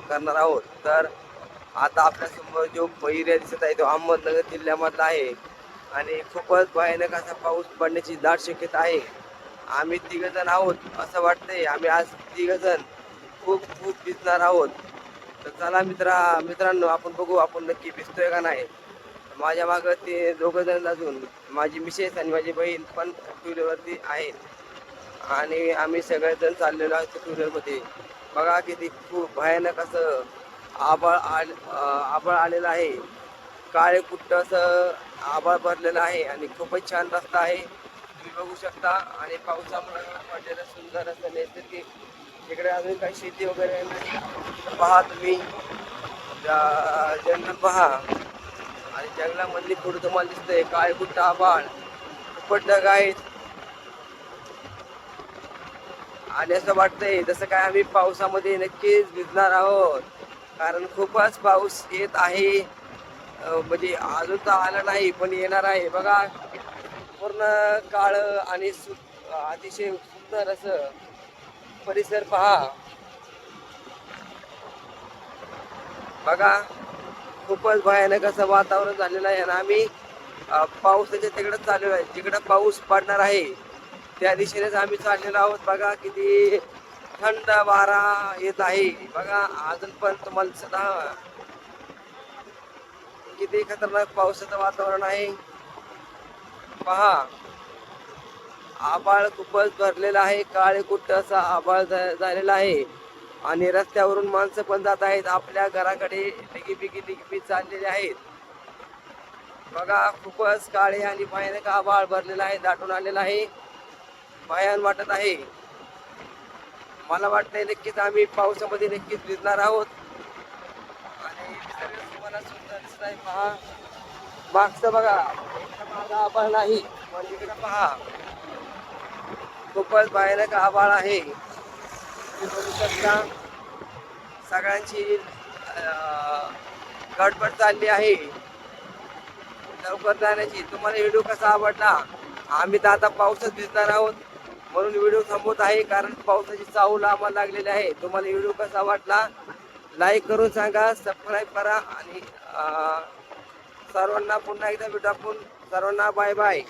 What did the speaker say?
करणार आहोत. तर आता आपल्यासमोर जो एरिया दिसत आहे तो अहमदनगर जिल्ह्यामधला आहे. आणि खूपच भयानक असा पाऊस पडण्याची दाट शक्यता आहे. आम्ही तिघ जण आहोत असं वाटतंय. आम्ही आज तिघ जण खूप खूप भिजणार आहोत. तर चला मित्रा मित्रांनो आपण बघू आपण नक्की भिजतोय का नाही. माझ्या मागं ते दोघं जण अजून. माझी मिसेस आणि माझी बहीण पण टू व्हीलरवरती आहेत. आणि आम्ही सगळेजण चाललेलो आहोत टू व्हीलरमध्ये बघा किती खूप भयानक असं आबाळ आल आबाळ आलेलं आहे. काळे कुट्ट असं आबाळ भरलेलं आहे आणि खूपच छान रस्ता आहे. तुम्ही बघू शकता आणि पावसामुळे पडलेलं सुंदर असं नैसर्गिक इकडे अजून काही शेती वगैरे पहा तुम्ही. जंगल पहा. आणि जंगलामधली पुढे तुम्हाला दिसतंय? काळे कुट्ट आबाळ खूपच ढग आहेत आणि असं वाटतंय जसं काय आम्ही पावसामध्ये नक्कीच भिजणार आहोत. कारण खूपच पाऊस येत आहे. म्हणजे अजून तर आला नाही पण येणार आहे. बघा पूर्ण काळ आणि सु अतिशय सुंदर असं परिसर पहा. बघा खूपच भयानक असं वातावरण झालेलं आहे. आणि आम्ही पाऊस पावसाच्या तिकडं चालू आहे जिकडं पाऊस पडणार आहे त्या दिशेनेच आम्ही चाललेलो आहोत. बघा किती थंड वारा येत आहे. बघा अजून पण तुम्हाला दिसत किती खतरनाक पावसाचं वातावरण आहे. पहा आबाळ खूपच भरलेला आहे. काळे कुट्ट असा आबाळ झा- झालेला आहे. आणि रस्त्यावरून माणसं पण जात आहेत. आपल्या घराकडे लिगिबिगी लिगिबी चाललेले आहेत. बघा खूपच काळे आणि भयानक आबाळ भरलेला आहे. दाटून आलेला आहे. भयान वाटत आहे. मला वाटतंय नक्कीच आम्ही पावसामध्ये नक्कीच भिजणार आहोत. आणि तुम्हाला सुंदर दिसत आहे पहा. मागचं बघा. माझा आभाळ नाही. पण इकडं पहा. खूपच भयानक आभाळ आहे. बघू शकता. सगळ्यांची गडबड चालली आहे. लवकर जाण्याची. तुम्हाला व्हिडिओ कसा आवडला? आम्ही तर आता पावसात भिजणार आहोत. म्हणून व्हिडिओ थांबवत आहे कारण पावसाची चाहूल आम्हाला लागलेली आहे. तुम्हाला व्हिडिओ कसा वाटला लाईक करून सांगा सबस्क्राईब करा आणि सर्वांना पुन्हा एकदा भेटू आपण. सर्वांना बाय बाय